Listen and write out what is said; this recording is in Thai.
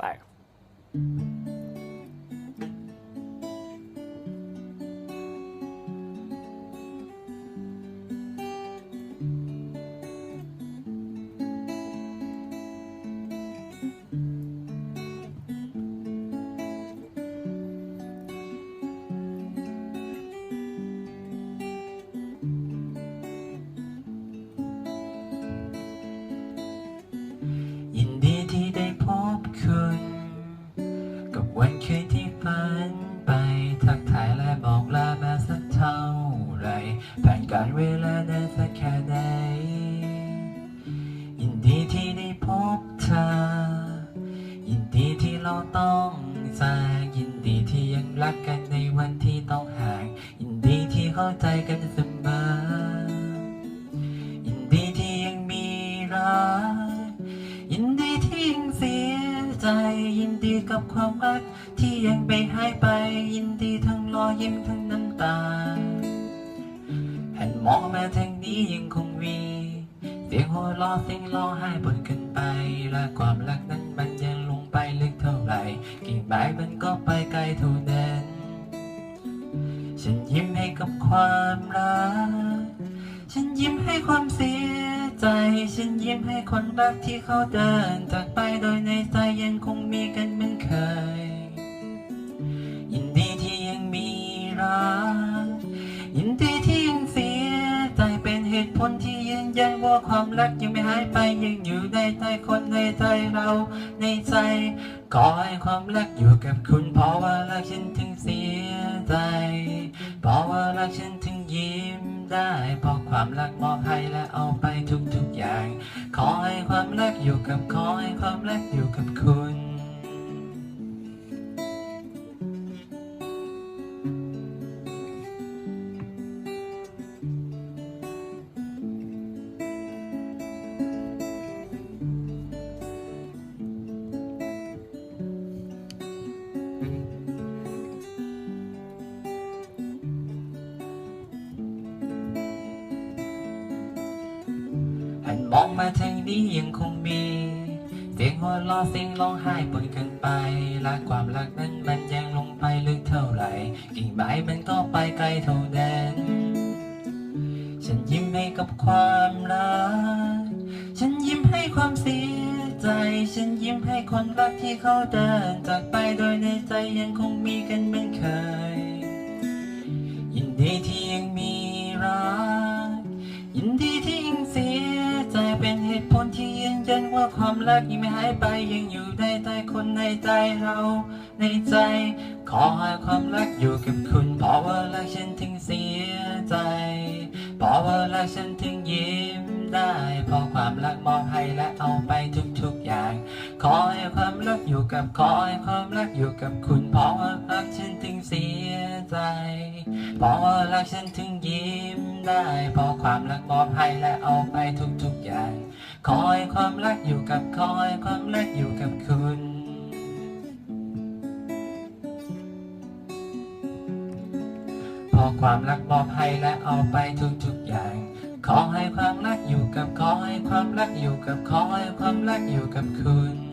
ไผ่านการเวลานานสักแค่ไหน ยินดีที่ได้พบเธอ ยินดีที่เราต้องจากยินดีที่ยังรักกันในวันที่ต้องห่าง ยินดีที่เข้าใจกันเสมอ ยินดีที่ยังมีรัก ยินดีที่ยังเสียใจ ยินดีกับความรักที่ยังไปหายไป ยินดีทั้งรอยยิ้มทั้งน้ำตา มองมาทางนี้ยังคงมีเสียงหัวเราะเสียงร้องไห้ปนกันไป และความรักนั้นมันยังลงไปลึกเท่าไหร่กิ่งไม้มันก็ไปไกลเท่านั้น ฉันยิ้มให้กับความรัก ฉันยิ้มให้ความเสียใจ ฉันยิ้มให้คนรักที่เขาเดินจากไปโดยในใจยังคงมีกันเหมือนเคย เป็นเหตุผลที่ยืนยันว่าความรักยังไม่หายไปยังอยู่ในใจคนในใจเราในใจขอให้ความรักอยู่กับคุณเพราะว่ารักฉันถึงเสียใจเพราะว่ารักฉันถึงยิ้มได้เพราะความรักมอบให้และเอาไปทุกๆอย่าง ขอให้ความรักอยู่กับขอให้ความรักอยู่กับคุณ มองมาทางนี้ยังคงมี เสียงหัวเราะเสียงร้องไห้ปนกันไปและความรักนั้นมันยังลงไปลึกเท่าไหร่ กิ่งไม้มันก็ไปไกลเท่านั้นฉันยิ้มให้กับความรัก ฉันยิ้มให้ความเสียใจ ฉันยิ้มให้คนรักที่เขาเดินจากไปโดยในใจยังคงมีกันเหมือนเคย ยินดีที่ ความรักยังไม่หายไปยังอยู่ในใจคนในใจเราในใจ ขอให้ความรักอยู่กับคุณเพราะว่ารักฉันถึงเสียใจเพราะว่ารักฉันถึงยิ้มได้เพราะความรักมอบให้และเอาไปทุกๆอย่าง ขอให้ความรักอยู่กับขอให้ความรักอยู่กับคุณเพราะว่ารักฉันถึงเสียใจเพราะว่ารักฉันถึงยิ้มได้เพราะความรักมอบให้และเอาไปทุกๆอย่าง ขอให้ความรักอยู่กับขอให้ความรักอยู่กับคุณ พอความรักมอบให้และเอาไปทุกๆอย่าง ขอให้ความรักอยู่กับขอให้ความรักอยู่กับขอให้ความรักอยู่กับคุณ